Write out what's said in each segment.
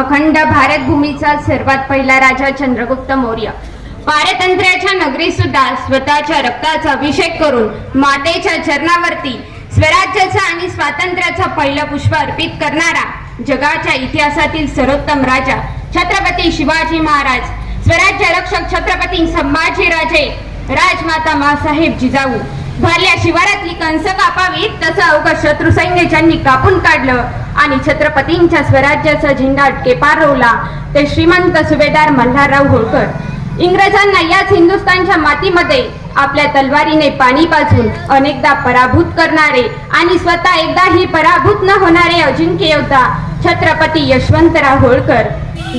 अखंड भारत भूमीचा सर्वात पहिला राजा चंद्रगुप्त मौर्य. पारतंत्र्याच्या नगरी सुद्धा स्वतःच्या रक्ताचा अभिषेक करून मातेच्या चरणावरती स्वराज्याचा आणि स्वातंत्र्याचा पहिलं पुष्प अर्पित करणारा जगाच्या इतिहासातील सर्वोत्तम राजा छत्रपती शिवाजी महाराज स्वराज्य रक्षक छत्रपती संभाजीराजे राजमाता मासाहेब जिजाऊ. भरल्या शिवारातली कंस कापावीत तसं अवघड शत्रू सैन्य ज्यांनी कापून काढलं आणि छत्रपतींच्या स्वराज्याचा झेंडा अटके पार रोवला ते श्रीमंत सुभेदार मल्हारराव होळकर. इंग्रजांना याच हिंदुस्थानच्या मातीमध्ये आपल्या तलवारीने पाणी पाजून अनेकदा पराभूत करणारे आणि स्वतः एकदाही पराभूत न होणारे अजिंक्य योद्धा छत्रपती यशवंतराव होळकर.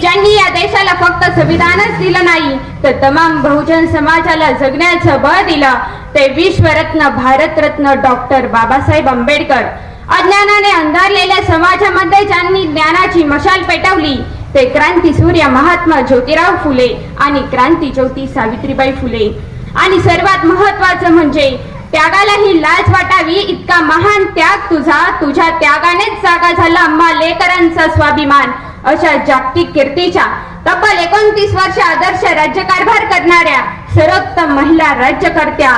ज्यांनी या देशाला फक्त संविधानच दिलं नाही तर तमाम बहुजन समाजाला जगण्याचं बळ दिलं ते विश्वरत्न भारतरत्न डॉक्टर बाबासाहेब आंबेडकर. अज्ञानाने अंधारलेल्या समाजामध्ये ज्यांनी ज्ञानाची मशाल पेटवली ते क्रांती सूर्य महात्मा ज्योतिराव फुले आणि क्रांती ज्योती सावित्रीबाई फुले. आणि सर्वात महत्वाचं म्हणजे त्यागालाही लाज वाटावी इतका महान त्याग तुझा तुझ्या त्यागानेच जागा झाला आम्हा लेकरांचा स्वाभिमान. अशा जागतिक कीर्तीच्या तब्बल एकोणतीस वर्ष आदर्श राज्यकारभार करणाऱ्या सर्वोत्तम महिला राज्यकर्त्या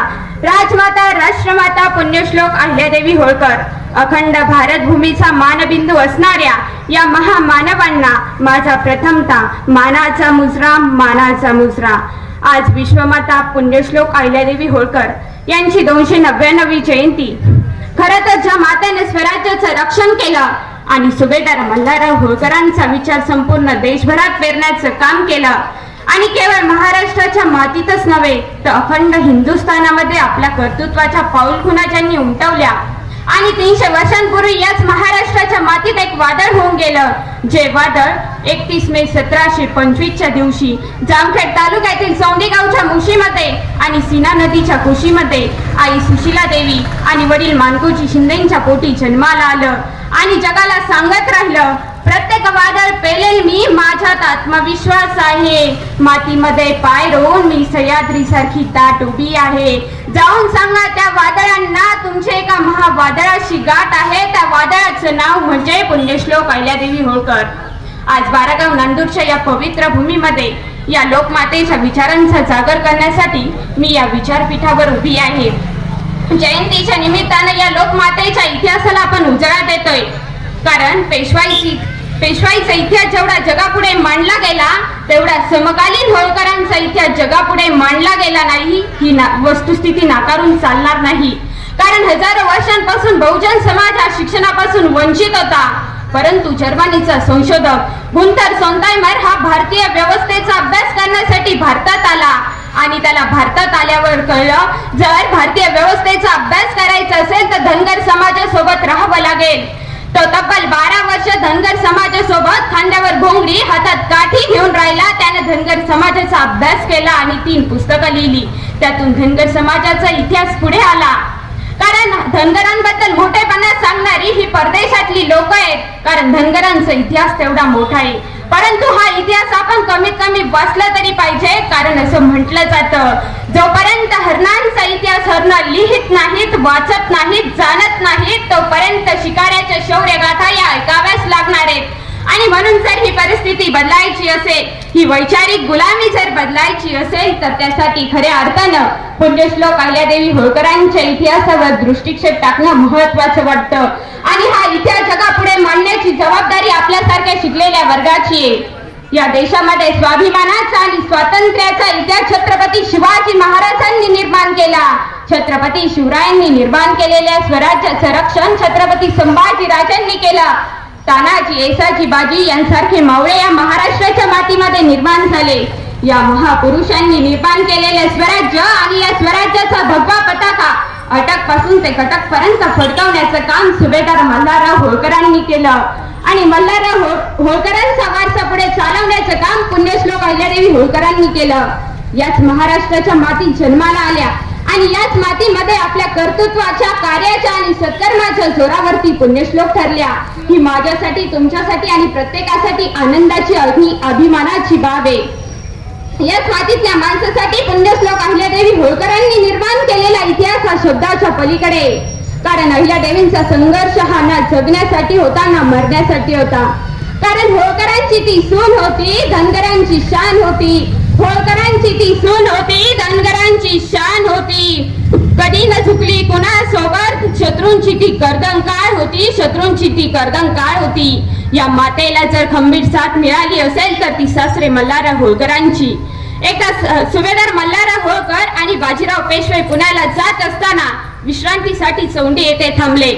राजमाता राष्ट्रमाता पुण्यश्लोक अहिल्यादेवी होळकर. अखंड भारत भूमीचा मानबिंदू असणाऱ्या या महामानवांना माझा प्रथमता मानाचा मुजरा मानाचा मुजरा. आज विश्वमाता पुण्यश्लोक अहिल्यादेवी होळकर यांची दोनशे नव्याण्णवी जयंती. खरं तर ज्या मातेने स्वराज्याचं रक्षण केलं आणि सुभेदार मल्हारराव होळकरांचा विचार संपूर्ण देशभरात पेरण्याचं काम केलं आणि केवळ महाराष्ट्राच्या मातीतच नव्हे तर अखंड हिंदुस्थानामध्ये आपल्या कर्तृत्वाच्या पाऊलखुणा ज्यांनी उमटवल्या. आणि तीनशे वर्षांपूर्वी याच महाराष्ट्राच्या मातीत एक वादळ होऊन गेलं जे वादळ एकतीस मे सतराशे पंचवीसच्या दिवशी जामखेड तालुक्यातील सौंदी गावच्या मुशीमध्ये आणि सीना नदीच्या कुशीमध्ये आई सुशीला देवी आणि वडील मानकोजी शिंदेच्या पोटी जन्माला आलं. आणि जगाला सांगत राहिलं प्रत्येक वादळ पेलेल मी माझ्यात आत्मविश्वास आहे. मातीमध्ये पाय रोवून मी सह्याद्री सारखी ताट उभी आहे. जाऊन सांगा त्या वादळांना तुमचे एका महावादळाशी गाठ आहे. त्या वादळाचं नाव म्हणजे पुण्यश्लोक अहिल्यादेवी होळकर. आज बारागाव नांदूरच्या या पवित्र भूमीमध्ये या लोकमातेच्या विचारांचा जागर करण्यासाठी मी या विचारपीठावर उभी आहे. जयंतीच्या निमित्तानं या लोकमातेच्या इतिहासाला आपण उजाळा देतोय. कारण पेशवाईची पेशवाईचा इतिहास जेवढा जगापुढे मांडला गेला तेवढा समकालीन होळकरांचा इतिहास जगापुढे मांडला गेला नाही ही ना वस्तुस्थिती नाकारून चालणार नाही. कारण हजारो वर्षांपासून बहुजन समाज हा शिक्षणापासून वंचित होता. परंतु जर्मनीचा संशोधक गुंतर सोंतायमर हा भारतीय व्यवस्थेचा अभ्यास करण्यासाठी भारतात आला. आणि त्याला भारतात आल्यावर कळलं जर भारतीय व्यवस्थेचा अभ्यास करायचा असेल तर धनगर समाजासोबत राहावं लागेल. तो तब्बल बारा वर्ष धनगर समाजासोबत खांद्यावर घोंगडी हातात काठी घेऊन राहिला. त्याने धनगर समाजाचा अभ्यास केला आणि तीन पुस्तकं लिहिली. त्यातून धनगर समाजाचा इतिहास पुढे आला. कारण धनगरांबद्दल मोठेपणा सांगणारी ही परदेशातली लोक आहेत. कारण धनगरांचा इतिहास तेवढा मोठा आहे. परंतु हा इतिहास आपण कमीत कमी वाचला तरी पाहिजे. कारण असं म्हटलं जातं जोपर्यंत हरणांचा इतिहास हरण लिहित नाहीत वाचत नाहीत जाणत नाहीत तोपर्यंत शिकाऱ्याच्या शौर्य गाथा या ऐकाव्याच लागणार आहेत. आणि म्हणून जर ही परिस्थिती बदलायची असेल ही वैचारिक गुलामी जर बदलायची असेल तर त्यासाठी खऱ्या अर्थानं पुण्यश्लोक अहिल्यादेवी होळकरांच्या इतिहासावर दृष्टिक्षेप टाकणं महत्वाचं वाटतं. आणि हा इतिहास जगापुढे मांडण्याची जबाबदारी आपल्यासारख्या शिकलेल्या वर्गाची आहे. या देशामध्ये स्वाभिमानाचा आणि स्वातंत्र्याचा इतिहास छत्रपती शिवाजी महाराजांनी निर्माण केला. छत्रपती शिवरायांनी निर्माण केलेल्या स्वराज्याचं रक्षण छत्रपती संभाजी राजांनी केलं. तानाजी येसाजी बाजी यांसारखे मावळे या महाराष्ट्राच्या मातीमध्ये निर्माण झाले. या महापुरुषांनी निर्माण केलेले स्वराज्य आणि या स्वराज्याचा भगवा पताका अटकपासून ते कटक पर्यंत फडकवण्याचं काम सुभेदार मल्हारराव होळकरांनी केलं. आणि मल्हारराव हो-, होळकरांचा वारसा पुढे चालवण्याचं काम पुण्यश्लोक अहिल्यादेवी होळकरांनी केलं. याच महाराष्ट्राच्या मातीत जन्माला आल्या. आणि याच मातीमध्ये आपल्या कर्तृत्वाच्या कार्याच्या आणि सत्कर्माच्या जोरावरती पुण्यश्लोक ठरल्या. ही माझ्यासाठी तुमच्यासाठी आणि प्रत्येकासाठी आनंदाची अग्नि अभिमानाची बाब आहे. याच मातीतल्या माणसासाठी पुण्यश्लोक अहिल्यादेवी होळकरांनी निर्माण केलेला इतिहास हा शब्दाच्या पलीकडे. कारण अहिल्यादेवींचा संघर्ष हा ना जगण्यासाठी होता ना मरण्यासाठी होता. कारण होळकरांची होळकरांची ती सून होती धनगरांची शान होती. होळकरांची ती सून होती धनगरांची शान होती. कधी न चुकली कोणासोबत शत्रूंची ती गर्दन काय होती शत्रूंची ती गर्दन काय होती. या मातेला जर खंबीर साथ मिळाली असेल तर ती सासरे मल्हारा होळकरांची. एकदा सुवेदार सुभेदार होळकर आणि बाजीराव पेशवे पुण्याला जात असताना विश्रांतीसाठी चौंडी येथे थांबले.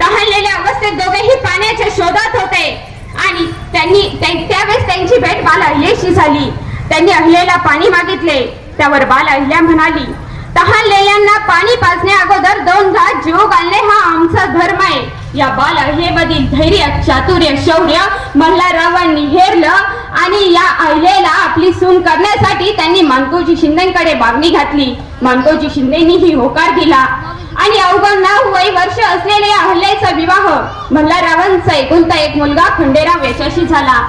तहानलेल्या अवस्थेत दोघेही पाण्याच्या शोधात होते आणि त्यांनी त्यावेळेस त्यांची भेट मला यशी झाली. त्यांनी अहिल्याला पाणी मागितले. त्यावर बाल अहिल्या म्हणाली तहानलेल्यांना पाणी पाजण्या अगोदर दोन घात जीव घालणे हा आमचा धर्म आहे. या बाल अहिलेमधील धैर्य चातुर्य शौर्य मल्हाररावांनी हेरलं आणि या अहिलेला आपली सून करण्यासाठी त्यांनी मानकोजी शिंदेकडे मागणी घातली. मानकोजी शिंदेनीही होकार दिला. आणि अवघड नऊ वय वर्ष असलेल्या अहल्याचा विवाह मल्हाररावांचा एकुलता एक मुलगा खंडेराव याच्याशी झाला.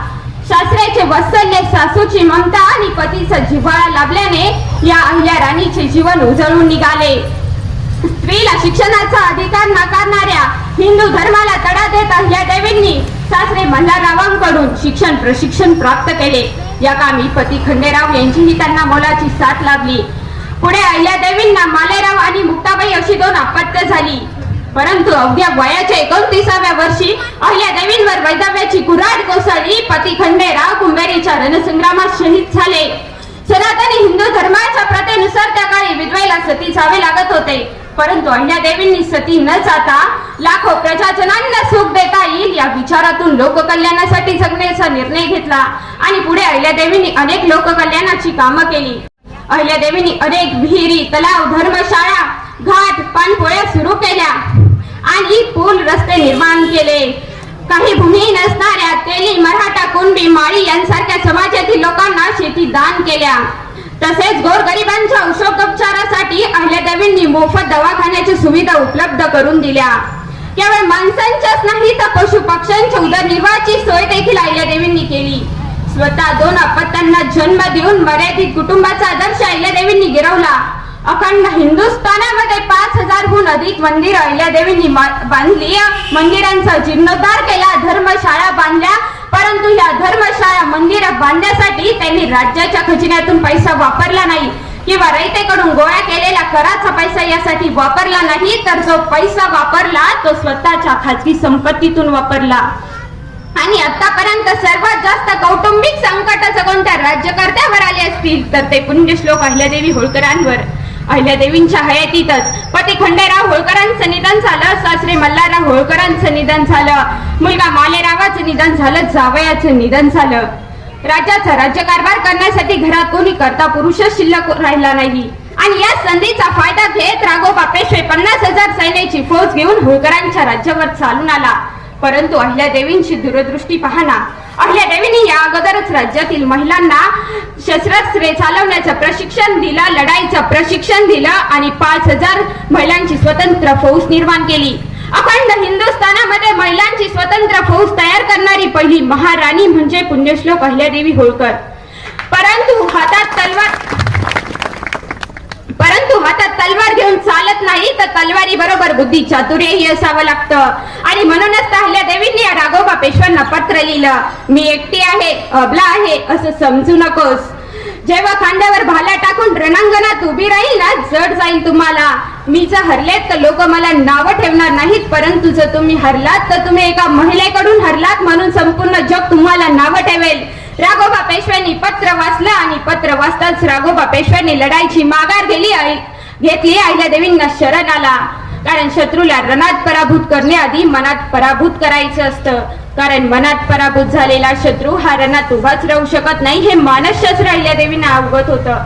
सासऱ्याचे वत्सल्य सासूची ममता आणि पतीचा जिव्हाळा लाभल्याने या अहिल्या राणीचे जीवन उजळून निघाले. स्त्रीला शिक्षणाचा अधिकार नाकारणाऱ्या हिंदू धर्माला तडा देत अहिल्या देवींनी सासरे मल्हाररावांकडून शिक्षण प्रशिक्षण प्राप्त केले. या कामी पती खंडेराव यांचीही त्यांना मोलाची साथ लाभली पुढे अहिल्यादेवींना मालेराव आणि मुक्ताबाई अशी दोन अपत्य झाली. परंतु अवघ्या वयाच्या एकोणतीसाव्या वर्षी अहिल्यादेवींवर वैधव्याची कुऱ्हाड कोसळली. पती खंडेराव कुंभेरीच्या रणसंग्रामात शहीद झाले. सनातनी हिंदू धर्माच्या प्रथेनुसार त्या काळी विधवेला सती जावे लागत होते. परंतु अहिल्यादेवींनी सती न जाता लाखो प्रजाजनांना सुख देता येईल या विचारातून लोककल्याणासाठी जगण्याचा निर्णय घेतला आणि पुढे अहिल्यादेवींनी अनेक लोककल्याणाची कामं केली. अहिल्यादेवींनी अनेक विहिरी तलाव धर्मशाळा घाट पाणपोळ्या सुरू केल्या आणि पूल रस्ते निर्माण केले. काही भूमी नसणाऱ्या तेली मराठा कुणबी माळी यांसारख्या समाजातील लोकांना शेती दान केल्या. तसेच गोरगरिबांच्या औषधोपचारासाठी अहिल्यादेवींनी मोफत दवाखान्याची सुविधा उपलब्ध करून दिल्या. केवळ माणसांच्याच नाही तर पशु पक्ष्यांच्या उदरनिर्वाहाची सोय देखील अहिल्यादेवींनी केली. स्वतः दोन अपत्यांना जन्म देऊन मर्यादित कुटुंबाचा आदर्श अखंड हिंदुस्थानामध्ये पाच हजारहून अधिक मंदिर अहिल्यादेवींनी मा- बांधली मंदिरांचा जीर्णोद्धार केला धर्मशाळा बांधल्या. परंतु या धर्मशाळा मंदिर बांधण्यासाठी त्यांनी राज्याच्या खजिन्यातून पैसा वापरला नाही. किंवा रयतेकडून गोळा केलेला कराचा पैसा यासाठी वापरला नाही तर जो पैसा वापरला तो स्वतःच्या खाजगी संपत्तीतून वापरला. आणि आतापर्यंत सर्वात जास्त कौटुंबिक संकट कोणत्या राज्यकर्त्यावर आले असतील तर ते पुण्यश्लोक अहिल्यादेवी होळकरांवर. अहिल्यादेवींच्या हयातीतच. पती खंडेराव होळकरांचं निधन झालं सासरे मल्हारराव होळकरांचं निधन झालं. मुलगा मालेरावाचं निधन झालं जावयाचं निधन झालं. राज्याचा राज्यकारभार करण्यासाठी घरात कोणी करता पुरुषच शिल्लक राहिला नाही. आणि या संधीचा फायदा घेत राघोबा पेशवे पन्नास हजार सैन्याची फौज घेऊन होळकरांच्या राज्यावर चालून आला. परंतु अहिल्यादेवींची दूरदृष्टी पाहना अहिल्यादेवींनी या अगोदरच राज्यातील महिलांना शस्त्रास्त्रे चालवण्याचं प्रशिक्षण दिलं लढाईचं प्रशिक्षण दिलं आणि पाच हजार महिलांची स्वतंत्र फौज निर्माण केली. अखंड हिंदुस्थानामध्ये महिलांची स्वतंत्र फौज तयार करणारी पहिली महाराणी म्हणजे पुण्यश्लोक अहिल्यादेवी होळकर. परंतु हातात तलवार परंतु हातात तलवार घेऊन चालत नाही तर तलवारी बरोबर बुद्धी चातुर्यही असावं लागतं. आणि म्हणूनच तर देवींनी या राघोबा पेशवांना पत्र लिहिलं मी एकटी आहे अबला आहे असं समजू नकोस. जेव्हा खांद्यावर भाला टाकून रणांगणात उभी राहील ना जड जाईल तुम्हाला. मी जर हरलेत तर लोक मला नावं ठेवणार नाहीत परंतु जर तुम्ही हरलात तर तुम्ही एका महिलेकडून हरलात म्हणून संपूर्ण जग तुम्हाला नावं ठेवेल. राघोबा पेशव्यांनी पत्र वाचलं आणि पत्र वाचताच राघोबा पेशव्यांनी लढाईची माघार गेली घेतली अहिल्यादेवींना शरण आला. कारण शत्रूला रणात पराभूत करण्याआधी मनात पराभूत करायचं असतं. कारण मनात पराभूत झालेला शत्रू हा रणात उभाच राहू शकत नाही हे मानसशास्त्र अहिल्यादेवींना अवगत होतं.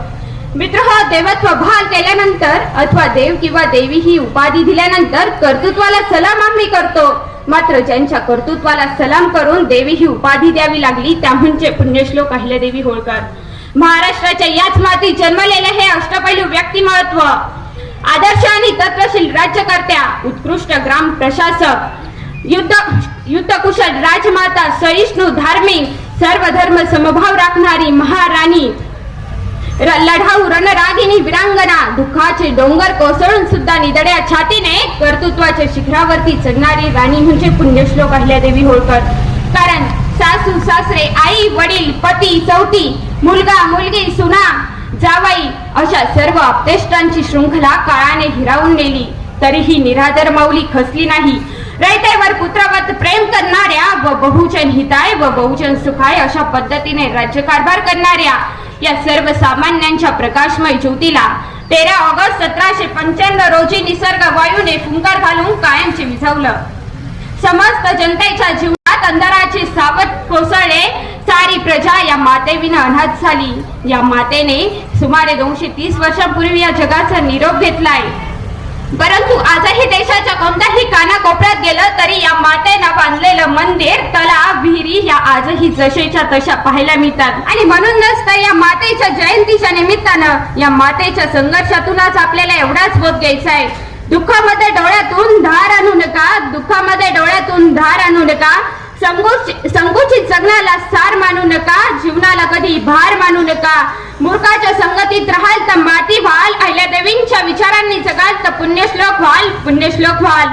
मित्र हा देवत्व भाल केल्यानंतर अथवा देव किंवा देवी ही उपाधी दिल्यानंतर कर्तृत्वाला सलाम आम्ही करतो. मात्र ज्यांच्या कर्तृत्वाला सलाम करून देवी ही उपाधी द्यावी लागली त्या म्हणजे पुण्यश्लोक अहिल्यादेवी होळकर. महाराष्ट्राच्या याच मातीत जन्मलेले हे अष्टपैलू व्यक्तिमत्व. आदर्श आणि तत्वशील राज्यकर्त्या उत्कृष्ट ग्राम प्रशासक युद्ध युद्धकुशल राजमाता सहिष्णू धार्मिक सर्व धर्म समभाव राखणारी महाराणी लढाऊ रणरागिनी विरांगना दुःखाचे डोंगर कोसळून सुद्धा निदड्या छातीने कर्तृत्वाच्या शिखरावरती चढणारी राणी म्हणजे पुण्यश्लोक अहिल्यादेवी होळकर. कारण सासू सासरे आई वडील पती चौथी मुलगा मुलगी सुना जावाई अशा सर्व आपतेष्टांची शृंखला काळाने हिरावून नेली. तरीही निरादर माऊली खसली नाही. रयतेवर पुत्रवत प्रेम करणाऱ्या व बहुजन हिताय व बहुजन सुखाय अशा पद्धतीने राज्यकारभार करणाऱ्या या सर्वसामान्यांच्या प्रकाशमय ज्योतीला तेरा ऑगस्ट सतराशे पंच्याण्णव रोजी निसर्ग वायूने फुंकार घालून कायमचे विझवलं. समस्त जनतेच्या जीवनात अंधाराचे सावत कोसळले. सारी प्रजा या मातेविना अनाथ झाली. या मातेने सुमारे दोनशे तीस वर्षांपूर्वी या जगाचा निरोप घेतलाय. परंतु आजही देशाच्या कोणत्याही कानाकोपऱ्यात गेलं तरी या मातेनं बांधलेलं मंदिर तलाव विहिरी या आजही जशेच्या तशा पाहायला मिळतात. आणि म्हणूनच तर या मातेच्या जयंतीच्या निमित्तानं या मातेच्या संघर्षातूनच आपल्याला एवढाच बोध घ्यायचा आहे. दुःखामध्ये डोळ्यातून धार आणू नका दुःखामध्ये डोळ्यातून धार आणू नका. संकुचित जगण्याला सार मानू नका जीवनाला कधी भार मानू नका. मूर्खाच्या संगतीत राहाल तर माती व्हाल अहिल्यादेवींच्या विचारांनी जगाल तर पुण्यश्लोक व्हाल पुण्यश्लोक व्हाल.